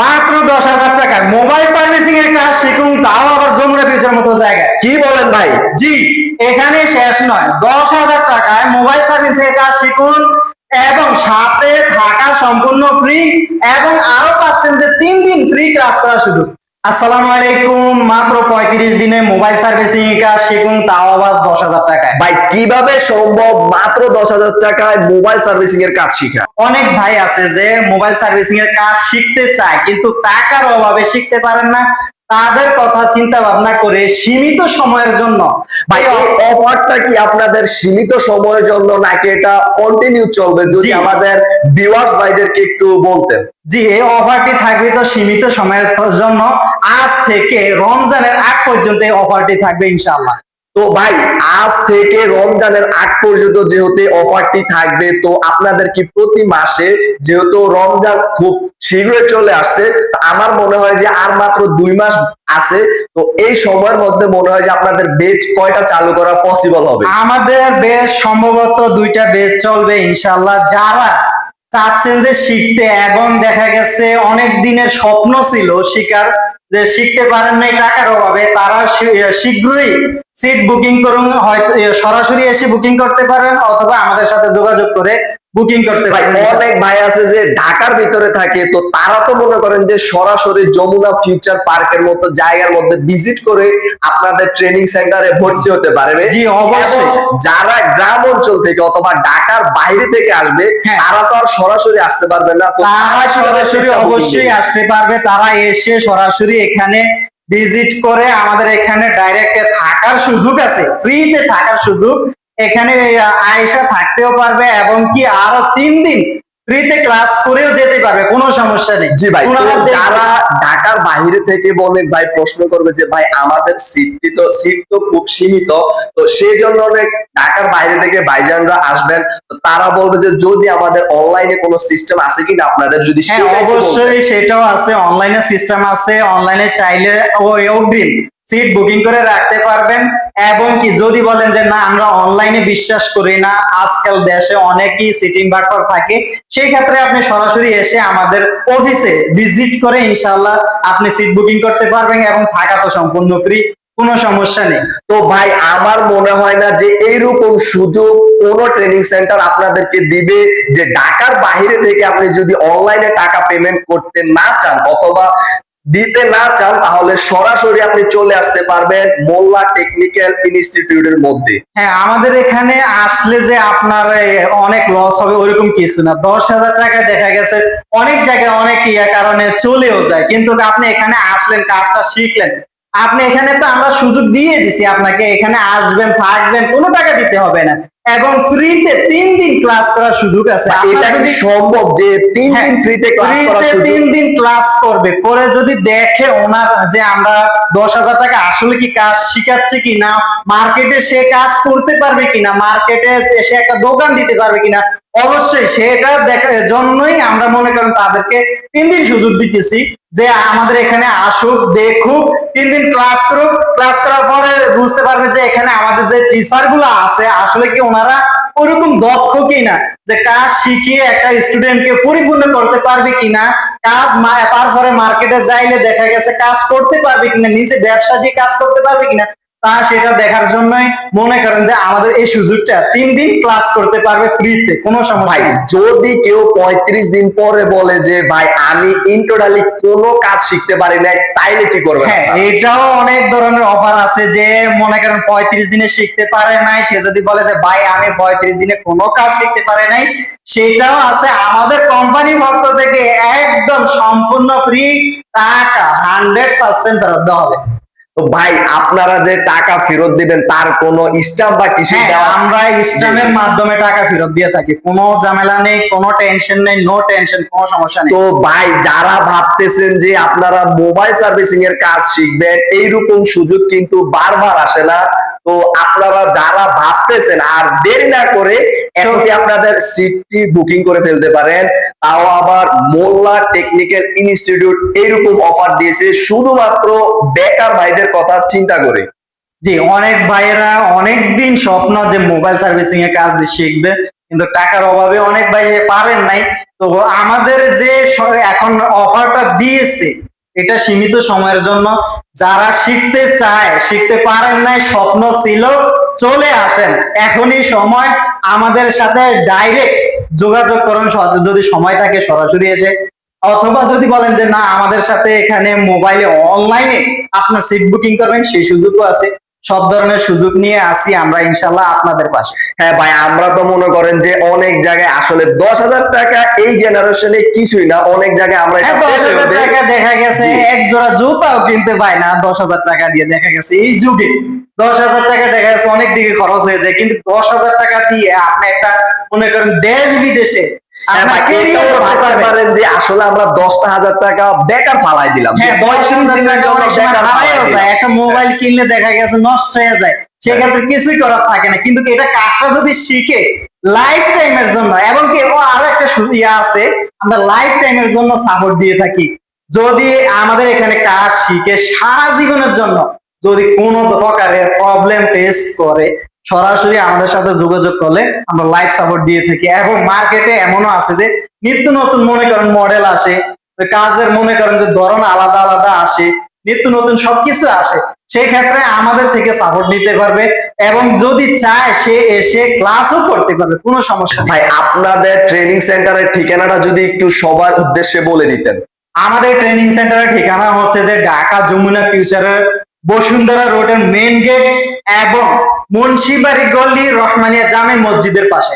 মাত্র দশ হাজার টাকা। মোবাইল সার্ভিসিং এর কাজ শিখুন তাও আবার যমুনা ফিউচার মতো জায়গায়। কি বলেন ভাই? জি এখানে শেষ নয়। দশ হাজার টাকায় মোবাইল সার্ভিসিং এর কাজ শিখুন এবং সাথে থাকা সম্পূর্ণ ফ্রি এবং আরও পাচ্ছেন যে তিন দিন ফ্রি ক্লাস করা সুযোগ। আসসালামু আলাইকুম মাত্র পঁয়ত্রিশ দিনে মোবাইল সার্ভিসিং এর কাজ শিখুন তাও আবার দশ হাজার টাকায়। ভাই কীভাবে সম্ভব? মাত্র দশ হাজার টাকায় মোবাইল সার্ভিসিং এর কাজ শিখা। অনেক ভাই আছে যে মোবাইল সার্ভিসিং এর কাজ শিখতে চায় কিন্তু টাকার অভাবে শিখতে পারেন না। তাদের কথা চিন্তা ভাবনা করে সীমিত সময়ের জন্য। ভাই অফারটা কি আপনাদের সীমিত সময়ের জন্য নাকি এটা কন্টিনিউ চলবে? যদি আমাদের ভিউয়ার্স ভাইদেরকে একটু বলতেন। জি এই অফারটি থাকবে তো সীমিত সময়ের জন্য। আজ থেকে রমজানের আগ পর্যন্ত এই অফারটি থাকবে ইনশাআল্লাহ। তো ভাই আজ থেকে রমজানের আগ পর্যন্ত যেহেতু অফারটি থাকবে তো আপনাদের কি প্রতি মাসে যেহেতু রমজান খুব শীঘ্রই চলে আসছে আমার মনে হয় যে আর মাত্র দুই মাস আছে তো এই সময়ের মধ্যে মনে হয় যে আপনাদের বেচ কয়টা চালু করা পসিবল হবে? আমাদের বেশ সম্ভবত দুইটা বেচ চলবে ইনশাল্লাহ যারা চাচ্ছেন যে শিখতে এবং দেখা গেছে অনেক দিনের স্বপ্ন ছিল শিকার যে শিখতে পারেন নাই টাকার অভাবে, তারা শীঘ্রই সিট বুকিং করুন। হয়তো সরাসরি এসে বুকিং করতে পারেন, অথবা আমাদের সাথে যোগাযোগ করে বুকিং করতে ভাই অনেক ভাই আছে যে ঢাকার ভিতরে থাকে তো তারা তো মনে করেন যে সরাসরি যমুনা ফিউচার পার্কের মতো জায়গার মধ্যে ভিজিট করে আপনাদের ট্রেনিং সেন্টারে ভর্তি হতে পারবে জি, অবশ্যই। যারা গ্রাম অঞ্চল থেকে অথবা ঢাকার বাইরে থেকে আসবে হ্যাঁ। তারা তো আর সরাসরি আসতে পারবে না তারা সরাসরি অবশ্যই আসতে পারবে তারা এসে সরাসরি এখানে ভিজিট করে আমাদের এখানে ডাইরেক্ট থাকার সুযোগ আছে ফ্রিতে থাকার সুযোগ এখানে আয়েশা থাকতেও পারবে এবং কি আরও তিন দিন ফ্রিতে ক্লাস করেও যেতে পারবে কোনো সমস্যা নেই। জি ভাই যারা ঢাকার বাইরে থেকে অনেক ভাই প্রশ্ন করবে যে ভাই আমাদের সিটটি তো সিট তো খুব সীমিত তো সেই জন্য অনেক ঢাকার বাইরে থেকে ভাইজানরা আসবেন। তারা বলবে যে যদি আমাদের অনলাইনে কোনো সিস্টেম আছে কিনা আপনাদের যদি হ্যাঁ। অবশ্যই সেটাও আছে অনলাইনে সিস্টেম আছে অনলাইনে চাইলে ও সিট বুকিং করে রাখতে পারবেন। এবং কি যদি বলেন যে, না, আমরা অনলাইনে বিশ্বাস করি না, আজকাল দেশে অনেকই সিটিং বাটপার থাকে, সেই ক্ষেত্রে আপনি সরাসরি এসে আমাদের অফিসে ভিজিট করে ইনশাআল্লাহ আপনি সিট বুকিং করতে পারবেন এবং থাকা তো সম্পূর্ণ ফ্রি কোনো সমস্যা নেই। তো ভাই, আমার মনে হয় না যে এইরকম সুযোগ কোন ট্রেনিং সেন্টার আপনাদেরকে দিবে যে ঢাকার বাইরে থেকে আপনি যদি অনলাইনে টাকা পেমেন্ট করতে না চান অথবা দিতে না চান, তাহলে সরাসরি আপনি চলে আসতে পারবেন মোল্লা টেকনিক্যাল ইনস্টিটিউটের মধ্যে। হ্যাঁ আমাদের এখানে আসলে যে আপনার অনেক লস হবে ওইরকম কিছু না। দশ হাজার টাকায় দেখা গেছে, অনেক জায়গায় অনেক ইয়া কারণে চলেও যায়। কিন্তু আপনি এখানে আসলেন, কাজটা শিখলেন। আপনি এখানে তো আমরা সুযোগ দিয়ে দিছি আপনাকে এখানে আসবেন থাকবেন কোনো টাকা দিতে হবে না। এবং ফ্রিতে তিন দিন ক্লাস করার সুযোগ আছে। এটা কি সম্ভব যে তিন হ্যাঁ, দিন ফ্রিতে ক্লাস করার সুযোগ? তিন দিন ক্লাস করবে করে যদি দেখে ওনার যে আমরা দশ হাজার টাকা আসলে কি কাজ শিখাচ্ছি কিনা মার্কেটে সে কাজ করতে পারবে কিনা মার্কেটে সে একটা দোকান দিতে পারবে কিনা অবশ্যই সেটা দেখার জন্যই আমরা মনে করেন তাদেরকে তিন দিন সুযোগ দিতেছি। যে আমাদের এখানে আসুক, দেখুক, তিন দিন ক্লাস করুক ক্লাস করার পরে বুঝতে পারবে যে এখানে আমাদের যে টিচার আছে, আসলে কি ওনারা ওরকম দক্ষ কিনা? যে কাজ শিখিয়ে একটা স্টুডেন্টকে পরিপূর্ণ করতে পারবে কিনা? কাজ তারপরে মার্কেটে যাইলে দেখা গেছে কাজ করতে পারবে কিনা? নিজে ব্যবসা দিয়ে কাজ করতে পারবে কিনা? তা সেটা দেখার জন্যই মনে করেন যে আমাদের এই সুযোগটা তিন দিন ক্লাস করতে পারবে ফ্রিতে কোনো সমস্যা নেই। যদি কেউ পঁয়ত্রিশ দিন পরে বলে যে ভাই আমি ইন্টোটালি কোনো কাজ শিখতে পারি না তাইলে কি করবে? হ্যাঁ এটাও অনেক ধরনের অফার আছে যে মনে করেন পঁয়ত্রিশ দিনে শিখতে পারে নাই সে যদি বলে যে ভাই আমি পঁয়ত্রিশ দিনে কোনো কাজ শিখতে পারে নাই সেটাও আছে। আমাদের কোম্পানি পক্ষ থেকে একদম সম্পূর্ণ ফ্রি টাকা হান্ড্রেড পার্সেন্ট ফেরত দেওয়া হবে। তো ভাই আপনারা যে টাকা ফেরত দিবেন তার কোন স্টাম্প বা কিছু হ্যাঁ আমরা ইসলামের মাধ্যমে টাকা ফেরত দিয়ে থাকি। কোনো ঝামেলা নেই কোনো টেনশন নেই নো টেনশন কোনো সমস্যা নেই। তো ভাই যারা ভাবতেছেন যে আপনারা মোবাইল সার্ভিসিং এর কাজ শিখবেন এইরকম সুযোগ কিন্তু বারবার আসে না। তো আপনারা যারা ভাবতেছেন আর দেরি না করে এখনই আপনাদের সিটটি বুকিং করে ফেলতে পারেন। তাও আবার মোল্লা টেকনিক্যাল ইনস্টিটিউট এইরকম অফার দিয়েছে শুধুমাত্র বেকার ভাইদের কথা চিন্তা করে। জি অনেক ভাইয়েরা অনেক দিন স্বপ্ন যে মোবাইল সার্ভিসিং এর কাজ শিখবে কিন্তু টাকার অভাবে অনেক ভাই পারেন নাই। তো আমাদের যে এখন অফারটা দিয়েছে এটা সীমিত সময়ের জন্য। যারা শিখতে চায়, শিখতে পারেন নাই, স্বপ্ন ছিল, চলে আসেন। এখনই সময়। আমাদের সাথে ডাইরেক্ট যোগাযোগ করুন যদি সময় থাকে, সরাসরি এসে। অথবা যদি বলেন যে, না, আমাদের সাথে এখানে মোবাইলে অনলাইনে আপনার সিট বুকিং করবেন, সেই সুযোগও আছে। সব ধরনের সুযোগ নিয়ে আসি আমরা ইনশাল্লাহ আপনাদের পাশে। হ্যাঁ ভাই আমরা তো মনে করেন যে অনেক জায়গায় আসলে দশ হাজার টাকা এই জেনারেশনে কিছুই না অনেক জায়গায় আমরা হ্যাঁ। টাকা দেখা গেছে এক জোড়া জুতাও কিনতে পাই না দশ হাজার টাকা দিয়ে দেখা গেছে এই যুগে। দশ হাজার টাকা দেখা গেছে অনেক দিকে খরচ হয়ে যায় কিন্তু দশ হাজার টাকা দিয়ে আপনি একটা মনে করেন দেশ বিদেশে হ্যাঁ আপনার ভাই, career এটাও করতে ভাবতে পারেন যে আসলে আমরা দশটা হাজার টাকা বেকার ফালাই দিলাম। হ্যাঁ দশ হাজার টাকা অনেক সময় বেকার ফালাই হারাইও দিলাম। যায় একটা মোবাইল কিনলে দেখা গেছে নষ্ট হয়ে যায় সেক্ষেত্রে কিছুই করার থাকে না। কিন্তু এটা কাজটা যদি শিখে লাইফ টাইমের জন্য এবং কি ও আরও একটা ইয়ে আছে আমরা লাইফ টাইমের জন্য সাপোর্ট দিয়ে থাকি। যদি আমাদের এখানে কাজ শিখে সারা জীবনের জন্য যদি কোনো প্রকারের প্রবলেম ফেস করে সরাসরি আমাদের সাথে যোগাযোগ করলে আমরা লাইফ সাপোর্ট দিয়ে থাকি। এবং মার্কেটে এমনও আছে যে নিত্য নতুন মনে করেন মডেল আসে কাজের মনে করেন যে ধরন আলাদা আলাদা আসে নিত্য নতুন সবকিছু আসে সেই ক্ষেত্রে আমাদের থেকে সাপোর্ট নিতে পারবে এবং যদি চায় সে এসে ক্লাসও করতে পারবে কোনো সমস্যা নেই। ভাই আপনাদের ট্রেনিং সেন্টারের ঠিকানাটা যদি একটু সবার উদ্দেশ্যে বলে দিতেন। আমাদের ট্রেনিং সেন্টারের ঠিকানা হচ্ছে যে ঢাকা যমুনা ফিউচারের বসুন্ধরা রোডের মেইন গেট এবং মুন্সিবাড়ি গলি রহমানিয়া জামে মসজিদের পাশে।